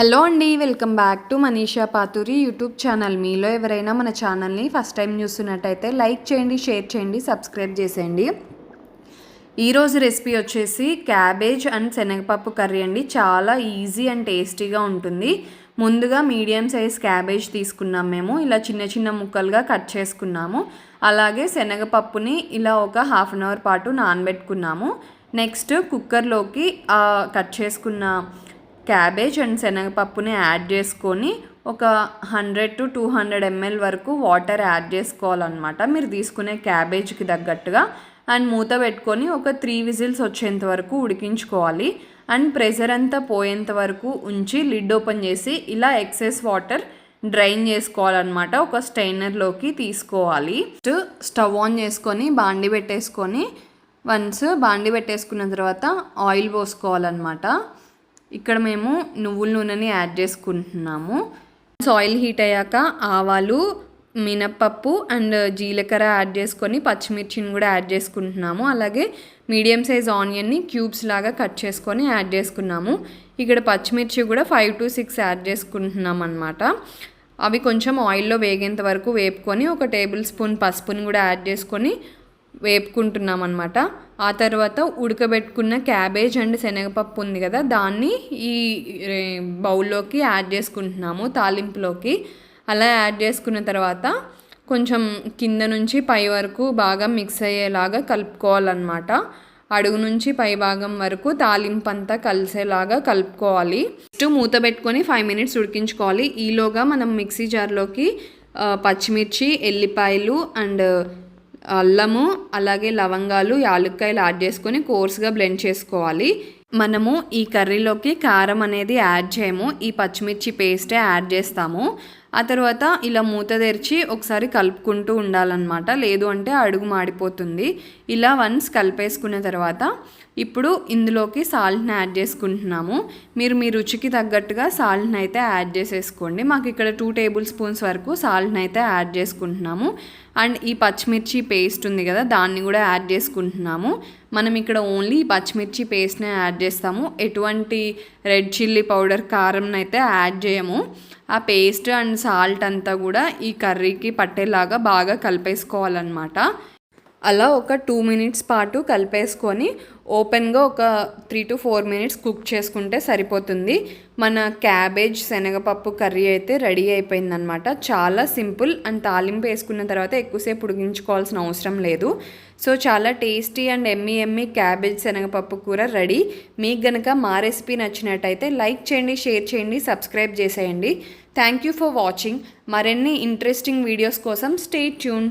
Hello అండి welcome back to Manisha Paturi YouTube channel. మీలో ఎవరైనా మన ఛానల్ని ఫస్ట్ టైం చూస్తున్నట్టయితే లైక్ చేయండి షేర్ చేయండి సబ్స్క్రైబ్ చేసేయండి. ఈరోజు రెసిపీ వచ్చేసి క్యాబేజ్ అండ్ శనగపప్పు కర్రీ అండి. చాలా ఈజీ అండ్ టేస్టీగా ఉంటుంది. ముందుగా మీడియం సైజ్ క్యాబేజ్ తీసుకున్నాం మేము. ఇలా చిన్న చిన్న ముక్కలుగా కట్ చేసుకున్నాము. అలాగే శనగపప్పుని ఇలా ఒక హాఫ్ అన్ అవర్ పాటు నానబెట్టుకున్నాము. నెక్స్ట్ కుక్కర్లోకి కట్ చేసుకున్న క్యాబేజ్ అండ్ శనగపప్పుని యాడ్ చేసుకొని ఒక hundred to two hundred ml వరకు వాటర్ యాడ్ చేసుకోవాలన్నమాట. మీరు తీసుకునే క్యాబేజ్కి తగ్గట్టుగా. అండ్ మూత పెట్టుకొని ఒక త్రీ విజిల్స్ వచ్చేంత వరకు ఉడికించుకోవాలి. అండ్ ప్రెషర్ అంతా పోయేంత వరకు ఉంచి లిడ్ ఓపెన్ చేసి ఇలా ఎక్సెస్ వాటర్ డ్రైన్ చేసుకోవాలన్నమాట. ఒక స్టైనర్లోకి తీసుకోవాలి. స్టవ్ ఆన్ చేసుకొని బాండి పెట్టేసుకొని వన్స్ బాండి పెట్టేసుకున్న తర్వాత ఆయిల్ పోసుకోవాలన్నమాట. ఇక్కడ మేము నువ్వుల నూనెని యాడ్ చేసుకుంటున్నాము. సాయిల్ హీట్ అయ్యాక ఆవాలు మినప్పప్పు అండ్ జీలకర్ర యాడ్ చేసుకొని పచ్చిమిర్చిని కూడా యాడ్ చేసుకుంటున్నాము. అలాగే మీడియం సైజ్ ఆనియన్ని క్యూబ్స్ లాగా కట్ చేసుకొని యాడ్ చేసుకున్నాము. ఇక్కడ పచ్చిమిర్చి కూడా ఫైవ్ టు సిక్స్ యాడ్ చేసుకుంటున్నాం అనమాట అవి కొంచెం ఆయిల్లో వేగేంత వరకు వేపుకొని ఒక టేబుల్ స్పూన్ పసుపుని కూడా యాడ్ చేసుకొని వేపుకుంటున్నాం అనమాట ఆ తర్వాత ఉడకబెట్టుకున్న క్యాబేజ్ అండ్ శనగపప్పు ఉంది కదా దాన్ని ఈ బౌల్లోకి యాడ్ చేసుకుంటున్నాము తాలింపులోకి. అలా యాడ్ చేసుకున్న తర్వాత కొంచెం కింద నుంచి పై వరకు బాగా మిక్స్ అయ్యేలాగా కలుపుకోవాలన్నమాట. అడుగు నుంచి పై భాగం వరకు తాలింపు అంతా కలిసేలాగా కలుపుకోవాలి. నెక్స్ట్ మూత పెట్టుకొని ఫైవ్ మినిట్స్ ఉడికించుకోవాలి. ఈలోగా మనం మిక్సీ జార్లోకి పచ్చిమిర్చి ఎల్లిపాయలు అండ్ అల్లము అలాగే లవంగాలు యాలుక్కాయలు యాడ్ చేసుకొని కోర్స్గా బ్లెండ్ చేసుకోవాలి. మనము ఈ కర్రీలోకి కారం అనేది యాడ్ చేయము ఈ పచ్చిమిర్చి పేస్టే యాడ్ చేస్తాము. ఆ తర్వాత ఇలా మూత తెరిచి ఒకసారి కలుపుకుంటూ ఉండాలన్నమాట. లేదు అంటే అడుగు మాడిపోతుంది. ఇలా వన్స్ కలిపేసుకున్న తర్వాత ఇప్పుడు ఇందులోకి సాల్ట్ని యాడ్ చేసుకుంటున్నాము. మీరు మీ రుచికి తగ్గట్టుగా సాల్ట్ని అయితే యాడ్ చేసేసుకోండి. మాకు ఇక్కడ టూ టేబుల్ స్పూన్స్ వరకు సాల్ట్ని అయితే యాడ్ చేసుకుంటున్నాము. అండ్ ఈ పచ్చిమిర్చి పేస్ట్ ఉంది కదా దాన్ని కూడా యాడ్ చేసుకుంటున్నాము. మనం ఇక్కడ ఓన్లీ పచ్చిమిర్చి పేస్ట్నే యాడ్ చేస్తాము. ఎటువంటి రెడ్ చిల్లీ పౌడర్ కారం అయితే యాడ్ చేయము. ఆ పేస్ట్ అండ్ సాల్ట్ అంతా కూడా ఈ కర్రీకి పట్టేలాగా బాగా కలిపేసుకోవాలన్నమాట. అలా ఒక టూ మినిట్స్ పాటు కలిపేసుకొని ఓపెన్గా ఒక three to four minutes cook చేసుకుంటే సరిపోతుంది. మన క్యాబేజ్ శనగపప్పు కర్రీ అయితే రెడీ అయిపోయిందనమాట చాలా సింపుల్ అండ్ తాలింపు వేసుకున్న తర్వాత ఎక్కువసేపు ఉడికించుకోవాల్సిన అవసరం లేదు. సో చాలా tasty and yummy yummy cabbage శనగపప్పు కూర రెడీ. మీకు గనక మా రెసిపీ నచ్చినట్టయితే లైక్ చేయండి షేర్ చేయండి సబ్స్క్రైబ్ చేసేయండి. Thank you for watching. మరిన్ని ఇంట్రెస్టింగ్ వీడియోస్ కోసం స్టే ట్యూన్.